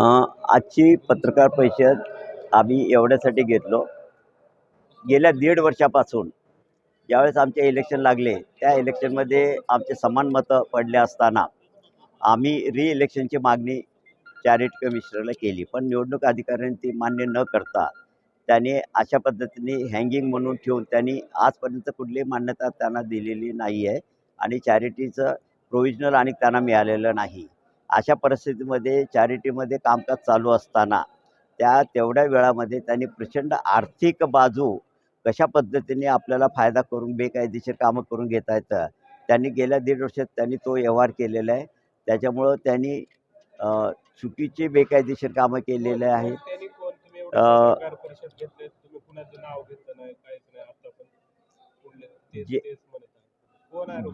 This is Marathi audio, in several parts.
आजची पत्रकार परिषद आम्ही एवढ्यासाठी घेतलो. गेल्या दीड वर्षापासून ज्यावेळेस आमचे इलेक्शन लागले त्या इलेक्शनमध्ये आमचे समान मतं पडले असताना आम्ही री इलेक्शनची मागणी चॅरिटी कमिशनरला केली. पण निवडणूक अधिकाऱ्यांनी ती मान्य न करता त्याने अशा पद्धतीने हँगिंग म्हणून ठेवून त्यांनी आजपर्यंत कुठलीही मान्यता त्यांना दिलेली नाही आहे आणि चॅरिटीचं प्रोविजनल आणि त्यांना मिळालेलं नाही. अशा परिस्थितीमध्ये चॅरिटीमध्ये कामकाज चालू असताना त्या तेवढ्या वेळामध्ये त्यांनी प्रचंड आर्थिक बाजू कशा पद्धतीने आपल्याला फायदा करून बेकायदेशीर कामं करून घेता येतं त्यांनी गेल्या दीड वर्षात त्यांनी तो व्यवहार केलेला आहे. त्याच्यामुळं त्यांनी चुकीचे बेकायदेशीर कामं केलेले आहेत. जे-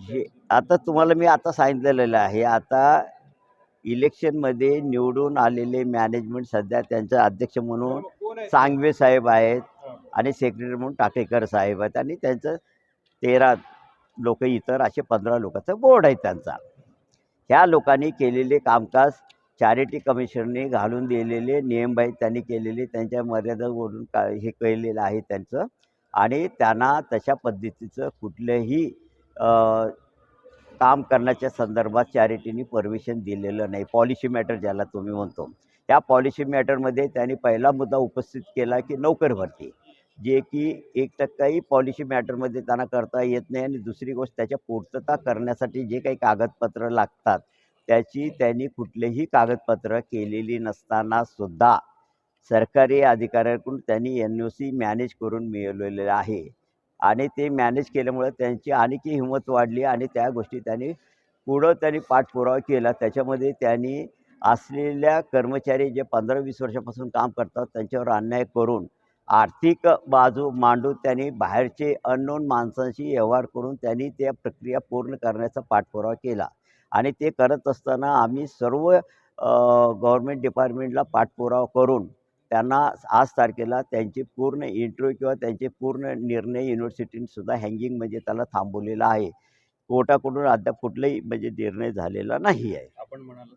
जे आता तुम्हाला मी आता सांगितलेलं आहे. आता इलेक्शनमध्ये निवडून आलेले मॅनेजमेंट सध्या त्यांचा अध्यक्ष म्हणून सांगवे साहेब आहेत. आणि सेक्रेटरी म्हणून टाकेकर साहेब आहेत. आणि त्यांचं तेरा लोक इतर असे पंधरा लोकांचा बोर्ड आहे त्यांचा. ह्या लोकांनी केलेले कामकाज चॅरिटी कमिशनने घालून दिलेले नियम आहेत त्यांनी केलेले त्यांच्या मर्यादा ओढून का हे केलेलं आहे त्यांचं. आणि त्यांना तशा पद्धतीचं कुठलंही काम करण्याच्या संदर्भात चॅरिटीने परमिशन दिलेलं नाही. पॉलिसी मॅटर ज्याला तुम्ही म्हणतो. त्या पॉलिसी मॅटरमध्ये त्यांनी पहिला मुद्दा उपस्थित केला की नोकर भरती जे की एक टक्काही पॉलिसी मॅटरमध्ये त्यांना करता येत नाही आणि दुसरी गोष्ट त्याच्या पूर्तता करण्यासाठी जे काही कागदपत्र लागतात त्याची त्यांनी कुठलेही कागदपत्र केलेली नसताना सुद्धा सरकारी अधिकाऱ्याकडून त्यांनी एन ओ सी मॅनेज करून मिळवलेलं आहे. आणि ते मॅनेज केल्यामुळं त्यांची आणखी हिंमत वाढली आणि त्या गोष्टी त्यांनी पुढं त्यांनी पाठपुरावा केला. त्याच्यामध्ये त्यांनी असलेल्या कर्मचारी जे पंधरा वीस वर्षापासून काम करतात त्यांच्यावर अन्याय करून आर्थिक बाजू मांडून त्यांनी बाहेरचे अननोन माणसांशी व्यवहार करून त्यांनी त्या प्रक्रिया पूर्ण करण्याचा पाठपुरावा केला. आणि ते करत असताना आम्ही सर्व गव्हर्मेंट डिपार्टमेंटला पाठपुरावा करून त्यांना आज तारखेला त्यांचे पूर्ण इंटरव्ह्यू किंवा त्यांचे पूर्ण निर्णय युनिव्हर्सिटीनसुद्धा हँगिंग म्हणजे त्याला थांबवलेला आहे. कोर्टाकडून अद्याप कुठलाही म्हणजे निर्णय झालेला नाही आहे. आपण म्हणालो